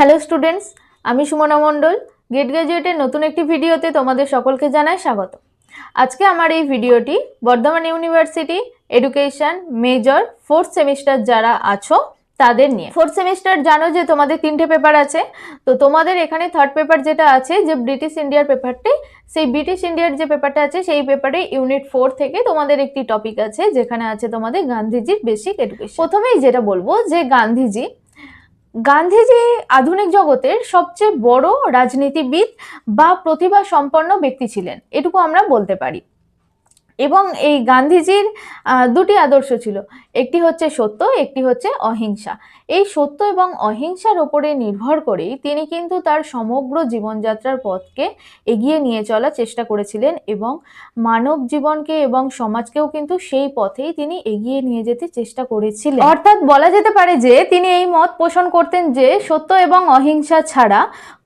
Hello students আমি সুমনা মণ্ডল gate গ্র্যাজুয়েটের নতুন একটি ভিডিওতে তোমাদের সকলকে জানাই স্বাগত। আজকে আমার এই ভিডিওটি Burdwan university education major fourth semester যারা আছো, তাদের নিয়ে। ফোর্থ সেমিস্টার জানো যে তোমাদের তিনটে পেপার আছে, তো তোমাদের এখানে থার্ড পেপার যেটা আছে, যে ব্রিটিশ ইন্ডিয়ার পেপারটি সেই ব্রিটিশ ইন্ডিয়ার যে পেপারটা আছে, সেই পেপারে ইউনিট ফোর থেকে তোমাদের একটি টপিক আছে, যেখানে আছে তোমাদের গান্ধীজির বেসিক এডুকেশন প্রথমেই যেটা বলব যে গান্ধীজি গান্ধীজি আধুনিক জগতের সবচেয়ে বড় রাজনীতিবিদ বা প্রতিভা সম্পন্ন ব্যক্তি ছিলেন, এটুকু আমরা বলতে পারি। এবং এই গান্ধীজির দুটি আদর্শ ছিল, একটি হচ্ছে সত্য, একটি হচ্ছে অহিংসা। এই সত্য এবং অহিংসার ওপরে নির্ভর করেই তিনি কিন্তু তার সমগ্র জীবনযাত্রার পথকে এগিয়ে নিয়ে চলার চেষ্টা করেছিলেন এবং মানব জীবনকে এবং সমাজকেও কিন্তু সেই পথেই তিনি এগিয়ে নিয়ে যেতে চেষ্টা করেছিলেন। অর্থাৎ বলা যেতে পারে যে তিনি এই মত পোষণ করতেন যে সত্য এবং অহিংসা ছাড়া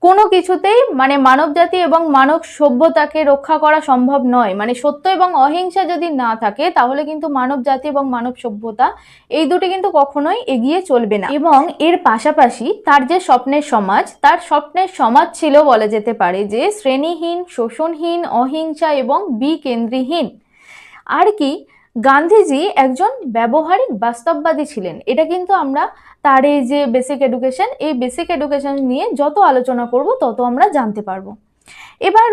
কোনো কিছুতেই মানে মানব জাতি এবং মানব সভ্যতাকে রক্ষা করা সম্ভব নয়। মানে সত্য এবং অহিংসা যদি না থাকে, তাহলে কিন্তু মানব জাতি এবং মানব সভ্যতা এই দুটি কিন্তু কখনোই এগিয়ে চলবে না। এবং এর পাশাপাশি তার যে স্বপ্নের সমাজ, তার স্বপ্নের সমাজ ছিল বলা যেতে পারে যে শ্রেণীহীন, শোষণহীন, অহিংসা এবং বিকেন্দ্রীহীন। আর কি, গান্ধীজি একজন ব্যবহারিক বাস্তববাদী ছিলেন। এটা কিন্তু আমরা তার এই যে বেসিক এডুকেশন এই বেসিক এডুকেশন নিয়ে যত আলোচনা করব তত আমরা জানতে পারব। এবার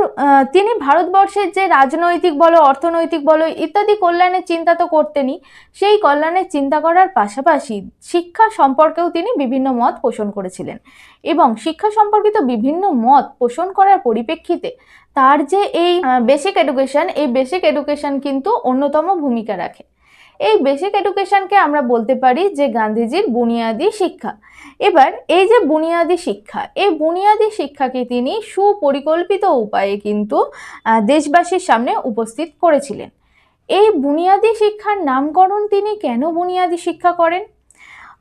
তিনি ভারতবর্ষের যে রাজনৈতিক বলো, অর্থনৈতিক বলো ইত্যাদি কল্যাণের চিন্তা তো করতেনই, সেই কল্যাণের চিন্তা করার পাশাপাশি শিক্ষা সম্পর্কেও তিনি বিভিন্ন মত পোষণ করেছিলেন। এবং শিক্ষা সম্পর্কিত বিভিন্ন মত পোষণ করার পরিপ্রেক্ষিতে তার যে এই বেসিক এডুকেশন এই বেসিক এডুকেশন কিন্তু অন্যতম ভূমিকা রাখে। এই বেসিক এডুকেশনকে আমরা বলতে পারি যে গান্ধীজির বুনিয়াদী শিক্ষা। এবার এই যে বুনিয়াদী শিক্ষা, এই বুনিয়াদী শিক্ষাকে তিনি সুপরিকল্পিত উপায়ে কিন্তু দেশবাসীর সামনে উপস্থিত করেছিলেন। এই বুনিয়াদী শিক্ষার নামকরণ তিনি কেন বুনিয়াদী শিক্ষা করেন?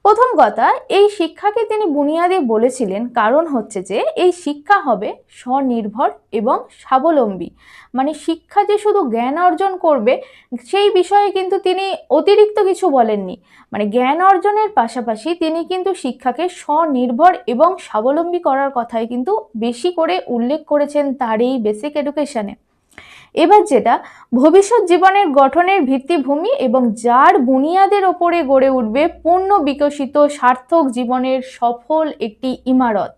প্রথম কথা, এই শিক্ষাকে তিনি বুনিয়াদী বলেছিলেন, কারণ হচ্ছে যে এই শিক্ষা হবে স্বনির্ভর এবং স্বাবলম্বী। মানে শিক্ষা যে শুধু জ্ঞান অর্জন করবে, সেই বিষয়ে কিন্তু তিনি অতিরিক্ত কিছু বলেননি। মানে জ্ঞান অর্জনের পাশাপাশি তিনি কিন্তু শিক্ষাকে স্বনির্ভর এবং স্বাবলম্বী করার কথাই কিন্তু বেশি করে উল্লেখ করেছেন তার এই বেসিক এডুকেশনে এবার যেটা, ভবিষ্যৎ জীবনের গঠনের ভিত্তিভূমি এবং যার বুনিয়াদের ওপরে গড়ে উঠবে পূর্ণ বিকশিত সার্থক জীবনের সফল একটি ইমারত।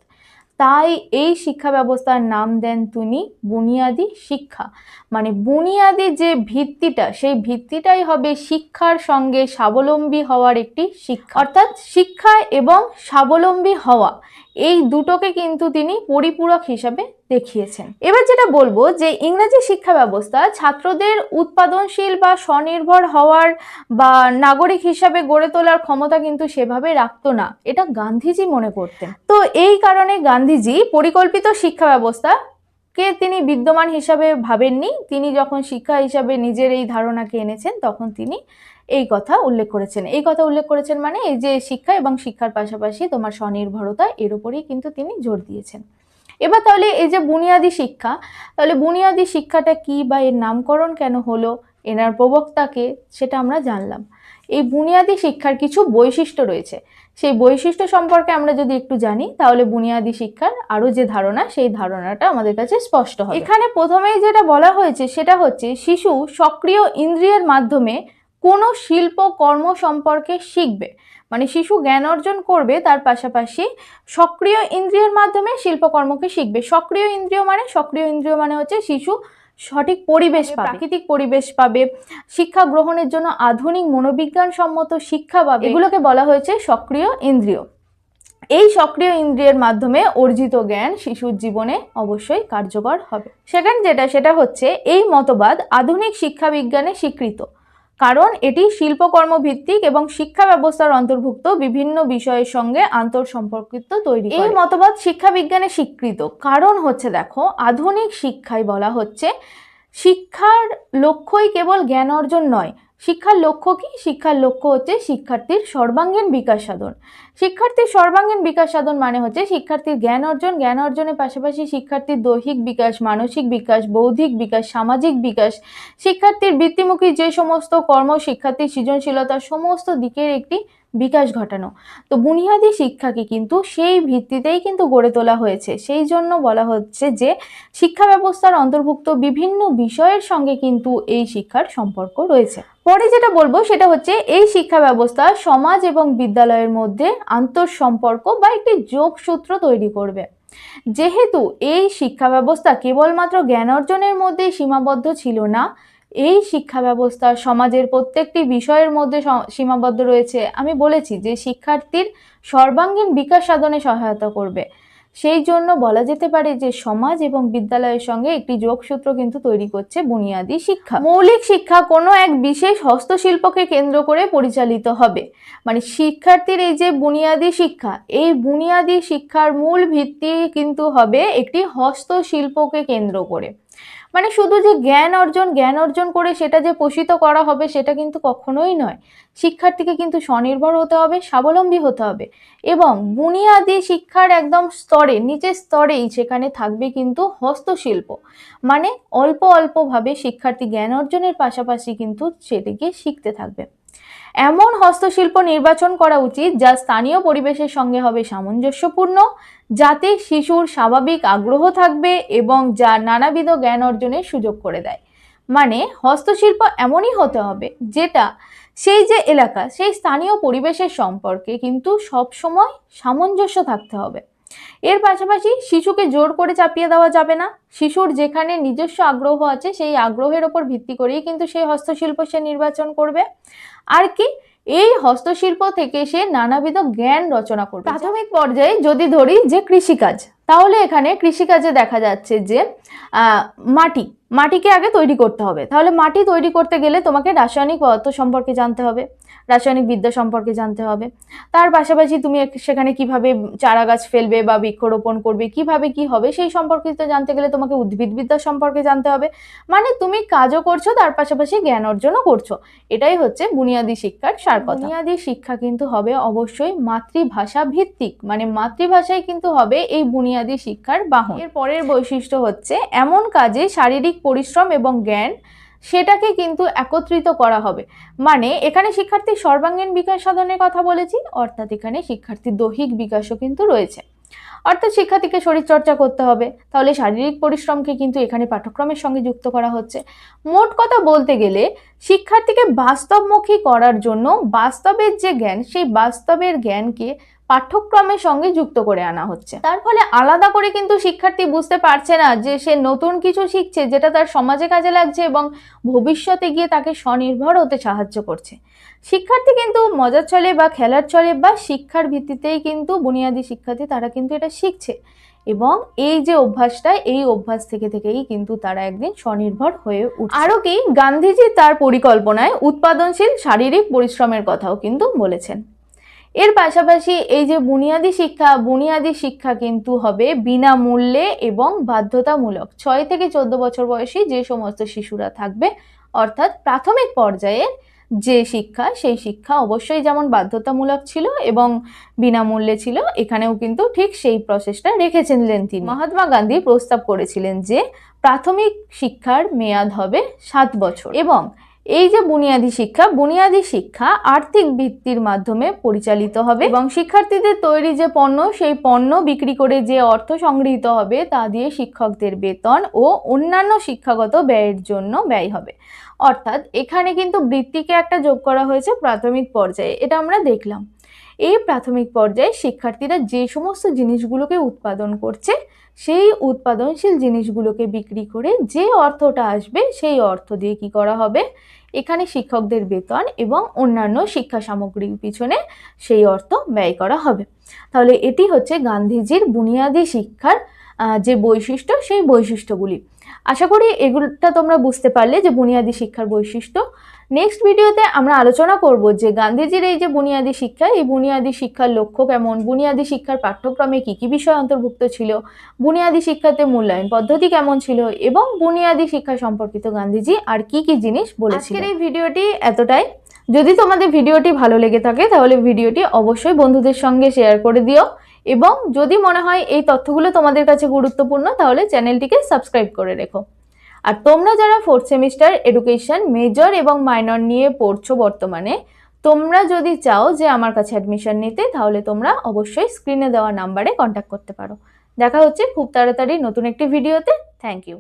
তাই এই শিক্ষা ব্যবস্থার নাম দেন তিনি বুনিয়াদি শিক্ষা। মানে বুনিয়াদি যে ভিত্তিটা, সেই ভিত্তিটাই হবে শিক্ষার সঙ্গে স্বাবলম্বী হওয়ার একটি শিক্ষা। অর্থাৎ শিক্ষা এবং স্বাবলম্বী হওয়া, এই দুটোকে কিন্তু তিনি পরিপূরক হিসাবে দেখিয়েছেন। এবার যেটা বলব যে ইংরেজি শিক্ষা ব্যবস্থা ছাত্রদের উৎপাদনশীল বা স্বনির্ভর হওয়ার বা নাগরিক হিসাবে গড়ে তোলার ক্ষমতা কিন্তু সেভাবে রাখতো না। এটা গান্ধীজি মনে করতেন। তো এই কারণে গান্ধীজি পরিকল্পিত শিক্ষা ব্যবস্থা কে তিনি বিদ্যমান হিসাবে ভাবেননি, তিনি যখন শিক্ষা হিসাবে নিজের এই ধারণাকে এনেছেন, তখন তিনি এই কথা উল্লেখ করেছেন। এই কথা উল্লেখ করেছেন মানে এই যে শিক্ষা এবং শিক্ষার পাশাপাশি তোমার স্বনির্ভরতা এর উপরেই কিন্তু তিনি জোর দিয়েছেন। এবার তাহলে এই যে বুনিয়াদী শিক্ষা, তাহলে বুনিয়াদী শিক্ষাটা কি বা এর নামকরণ কেন হলো, এনার প্রবক্তাকে সেটা আমরা জানলাম। এই বুনিয়াদি শিক্ষার কিছু বৈশিষ্ট্য রয়েছে। সেই বৈশিষ্ট্য সম্পর্কে আমরা যদি একটু জানি, তাহলে বুনিয়াদী শিক্ষার আরও যে ধারণা, সেই ধারণাটা আমাদের কাছে স্পষ্ট হবে। এখানে প্রথমেই যেটা বলা হয়েছে, সেটা হচ্ছে শিশু সক্রিয় ইন্দ্রিয়ের মাধ্যমে কোনো শিল্প কর্ম সম্পর্কে শিখবে। মানে শিশু জ্ঞান অর্জন করবে তার পাশাপাশি সক্রিয় ইন্দ্রিয়ের মাধ্যমে শিল্পকর্মকে শিখবে। সক্রিয় ইন্দ্রিয় মানে সক্রিয় ইন্দ্রিয় মানে হচ্ছে শিশু সঠিক পরিবেশ পাবে। প্রাকৃতিক পরিবেশ পাবে শিক্ষা গ্রহণের জন্য আধুনিক মনোবিজ্ঞান সম্মত শিক্ষা পাবে। এগুলোকে বলা হয়েছে সক্রিয় ইন্দ্রিয়। এই সক্রিয় ইন্দ্রিয়ের মাধ্যমে অর্জিত জ্ঞান শিশুর জীবনে অবশ্যই কার্যকর হবে। সেকেন্ড যেটা সেটা হচ্ছে এই মতবাদ আধুনিক শিক্ষা বিজ্ঞানে স্বীকৃত। কারণ এটি শিল্পকর্ম ভিত্তিক এবং শিক্ষা ব্যবস্থার অন্তর্ভুক্ত বিভিন্ন বিষয়ের সঙ্গে আন্তর সম্পর্কিত তৈরি এই মতবাদ শিক্ষা বিজ্ঞানে স্বীকৃত। কারণ হচ্ছে দেখো আধুনিক শিক্ষায় বলা হচ্ছে শিক্ষার লক্ষ্যই কেবল জ্ঞান অর্জন নয় শিক্ষার লক্ষ্য কি? শিক্ষার লক্ষ্য হচ্ছে শিক্ষার্থীর সর্বাঙ্গীন বিকাশ সাধন। শিক্ষার্থীর সর্বাঙ্গীন বিকাশ সাধন মানে হচ্ছে শিক্ষার্থীর জ্ঞান অর্জন, জ্ঞান অর্জনের পাশাপাশি শিক্ষার্থীর দৈহিক বিকাশ, মানসিক বিকাশ, বৌদ্ধিক বিকাশ, সামাজিক বিকাশ, শিক্ষার্থীর বৃত্তিমুখী যে সমস্ত কর্ম, শিক্ষার্থীর সৃজনশীলতা, সমস্ত দিকের একটি বিকাশ ঘটানো। তো বুনিয়াদি শিক্ষাকে কিন্তু সেই ভিত্তিতেই কিন্তু গড়ে তোলা হয়েছে। সেই জন্য বলা হচ্ছে যে শিক্ষা ব্যবস্থার অন্তর্ভুক্ত বিভিন্ন বিষয়ের সঙ্গে কিন্তু এই শিক্ষার সম্পর্ক রয়েছে। পরে যেটা বলব, সেটা হচ্ছে এই শিক্ষা ব্যবস্থা সমাজ এবং বিদ্যালয়ের মধ্যে আন্তঃসম্পর্ক বা একটি যোগসূত্র তৈরি করবে। যেহেতু এই শিক্ষা ব্যবস্থা কেবলমাত্র জ্ঞান অর্জনের মধ্যেই সীমাবদ্ধ ছিল না, এই শিক্ষা ব্যবস্থা সমাজের প্রত্যেকটি বিষয়ের মধ্যে সীমাবদ্ধ রয়েছে। আমি বলেছি যে শিক্ষার্থীর সর্বাঙ্গীন বিকাশ সাধনে সহায়তা করবে। সেই জন্য বলা যেতে পারে যে সমাজ এবং বিদ্যালয়ের সঙ্গে একটি যোগসূত্র কিন্তু তৈরি করছে বুনিয়াদী শিক্ষা। মৌলিক শিক্ষা কোনো এক বিশেষ হস্তশিল্পকে কেন্দ্র করে পরিচালিত হবে। মানে শিক্ষার্থীর এই যে বুনিয়াদী শিক্ষা, এই বুনিয়াদী শিক্ষার মূল ভিত্তি কিন্তু হবে একটি হস্তশিল্পকে কেন্দ্র করে। মানে শুধু যে জ্ঞান অর্জন জ্ঞান অর্জন করে সেটা যে পোষিত করা হবে সেটা কিন্তু কখনোই নয়। শিক্ষার্থীকে কিন্তু স্বনির্ভর হতে হবে, স্বাবলম্বী হতে হবে এবং বুনিয়াদী শিক্ষার একদম স্তরে, নিচের স্তরেই সেখানে থাকবে কিন্তু হস্তশিল্প। মানে অল্প অল্পভাবে শিক্ষার্থী জ্ঞান অর্জনের পাশাপাশি কিন্তু সেটিকে শিখতে থাকবে। এমন হস্তশিল্প নির্বাচন করা উচিত যা স্থানীয় পরিবেশের সঙ্গে হবে সামঞ্জস্যপূর্ণ, যাতে শিশুর স্বাভাবিক আগ্রহ থাকবে এবং যা নানাবিধ জ্ঞান অর্জনের সুযোগ করে দেয়। মানে হস্তশিল্প এমনই হতে হবে যেটা সেই যে এলাকা, সেই স্থানীয় পরিবেশের সম্পর্কে কিন্তু সবসময় সামঞ্জস্য থাকতে হবে। এর পাশাপাশি শিশুকে জোর করে চাপিয়ে দেওয়া যাবে না। শিশুর যেখানে নিজস্ব আগ্রহ আছে সেই আগ্রহের ওপর ভিত্তি করেই কিন্তু সেই হস্তশিল্প সে নির্বাচন করবে। আর কি এই হস্তশিল্প থেকে সে নানাবিধ জ্ঞান রচনা করবে। প্রাথমিক পর্যায়ে যদি ধরি যে কৃষিকাজ তাহলে এখানে কৃষিকাজে দেখা যাচ্ছে যে মাটি, মাটিকে আগে তৈরি করতে হবে। তাহলে মাটি তৈরি করতে গেলে তোমাকে রাসায়নিক পদার্থ সম্পর্কে জানতে হবে, রাসায়নিক বিদ্যা সম্পর্কে জানতে হবে। তার পাশাপাশি তুমি সেখানে কীভাবে চারা গাছ ফেলবে বা বৃক্ষরোপণ করবে, কীভাবে কি হবে, সেই সম্পর্কিত জানতে গেলে তোমাকে উদ্ভিদবিদ্যা সম্পর্কে জানতে হবে। মানে তুমি কাজও করছ, তার পাশাপাশি জ্ঞান অর্জনও করছ। এটাই হচ্ছে বুনিয়াদী শিক্ষার সার বুনিয়াদী শিক্ষা কিন্তু হবে অবশ্যই মাতৃভাষা ভিত্তিক। মানে মাতৃভাষাই কিন্তু হবে এই বুনিয়াদী শিক্ষার বাহন। এর পরের বৈশিষ্ট্য হচ্ছে, এমন কাজে শারীরিক পরিশ্রম এবং জ্ঞান সেটাকে কিন্তু একত্রিত করা হবে। মানে এখানে শিক্ষার্থীর সর্বাঙ্গীন বিকাশ সাধনের কথা বলেছি, অর্থাৎ এখানে শিক্ষার্থীর দৈহিক বিকাশও কিন্তু রয়েছে। অর্থাৎ শিক্ষার্থীকে শরীরচর্চা করতে হবে, তাহলে শারীরিক পরিশ্রমকে কিন্তু এখানে পাঠ্যক্রমের সঙ্গে যুক্ত করা হচ্ছে। মোট কথা বলতে গেলে, শিক্ষার্থীকে বাস্তবমুখী করার জন্য বাস্তবের যে জ্ঞান, সেই বাস্তবের জ্ঞানকে পাঠ্যক্রমের সঙ্গে যুক্ত করে আনা হচ্ছে। তার ফলে আলাদা করে কিন্তু শিক্ষার্থী বুঝতে পারছে না যে সে নতুন কিছু শিখছে, যেটা তার সমাজে কাজে লাগছে এবং ভবিষ্যতে গিয়ে তাকে স্বনির্ভর হতে সাহায্য করছে। শিক্ষার্থী কিন্তু মজার চলে বা খেলার চলে বা শিক্ষার ভিত্তিতেই কিন্তু বুনিয়াদী শিক্ষার্থী তারা কিন্তু এটা শিখছে এবং এই যে অভ্যাসটা, এই অভ্যাস থেকে থেকেই কিন্তু তারা একদিন স্বনির্ভর হয়ে উঠছে। আরও কি, গান্ধীজি তার পরিকল্পনায় উৎপাদনশীল শারীরিক পরিশ্রমের কথাও কিন্তু বলেছেন। এর পাশাপাশি এই যে বুনিয়াদি শিক্ষা বুনিয়াদি শিক্ষা কিন্তু হবে বিনামূল্যে এবং বাধ্যতামূলক। ছয় থেকে চোদ্দ বছর বয়সী যে সমস্ত শিশুরা থাকবে, অর্থাৎ প্রাথমিক পর্যায়ের যে শিক্ষা, সেই শিক্ষা অবশ্যই যেমন বাধ্যতামূলক ছিল এবং বিনামূল্যে ছিল, এখানেও কিন্তু ঠিক সেই প্রসেসটা রেখেছিলেন তিনি। মহাত্মা গান্ধী প্রস্তাব করেছিলেন যে, প্রাথমিক শিক্ষার মেয়াদ হবে সাত বছর এবং এই যে বুনিয়াদী শিক্ষা বুনিয়াদী শিক্ষা আর্থিক ভিত্তির মাধ্যমে পরিচালিত হবে এবং শিক্ষার্থীদের তৈরি যে পণ্য, সেই পণ্য বিক্রি করে যে অর্থ সংগৃহীত হবে তা দিয়ে শিক্ষকদের বেতন ও অন্যান্য শিক্ষাগত ব্যয়ের জন্য ব্যয় হবে। অর্থাৎ এখানে কিন্তু বৃত্তিকে একটা যোগ করা হয়েছে প্রাথমিক পর্যায়ে, এটা আমরা দেখলাম। এই প্রাথমিক পর্যায়ে শিক্ষার্থীরা যে সমস্ত জিনিসগুলোকে উৎপাদন করছে, সেই উৎপাদনশীল জিনিসগুলোকে বিক্রি করে যে অর্থটা আসবে, সেই অর্থ দিয়ে কি করা হবে? এখানে শিক্ষকদের বেতন এবং অন্যান্য শিক্ষা সামগ্রীর পিছনে সেই অর্থ ব্যয় করা হবে। তাহলে এটি হচ্ছে গান্ধীজির বুনিয়াদী শিক্ষার যে বৈশিষ্ট্য, সেই বৈশিষ্ট্যগুলি। আশা করি এগুলোটা তোমরা বুঝতে পারলে যে বুনিয়াদী শিক্ষার বৈশিষ্ট্য। নেক্সট ভিডিওতে আমরা আলোচনা করব যে গান্ধীজির এই যে বুনিয়াদী শিক্ষা এই বুনিয়াদী শিক্ষার লক্ষ্য কেমন? বুনিয়াদী শিক্ষার পাঠ্যক্রমে কি কি বিষয় অন্তর্ভুক্ত ছিল? বুনিয়াদী শিক্ষাতে মূল্যায়ন পদ্ধতি কেমন ছিল? এবং বুনিয়াদী শিক্ষা সম্পর্কিত গান্ধীজি আর কি কি জিনিস বলেছিলেন? আজকের এই ভিডিওটি এতটাই। যদি তোমাদের ভিডিওটি ভালো লেগে থাকে তাহলে ভিডিওটি অবশ্যই বন্ধুদের সঙ্গে শেয়ার করে দিও। এবং যদি মনে হয় এই তথ্যগুলো তোমাদের কাছে গুরুত্বপূর্ণ তাহলে চ্যানেলটিকে সাবস্ক্রাইব করে রেখো। আর তোমরা যারা ফোর্থ সেমিস্টার এডুকেশন মেজর এবং মাইনর নিয়ে পড়ছো বর্তমানে, তোমরা যদি চাও যে আমার কাছে অ্যাডমিশন নিতে, তাহলে তোমরা অবশ্যই স্ক্রিনে দেওয়া নাম্বারে কন্ট্যাক্ট করতে পারো। দেখা হচ্ছে খুব তাড়াতাড়ি নতুন একটি ভিডিওতে থ্যাংক ইউ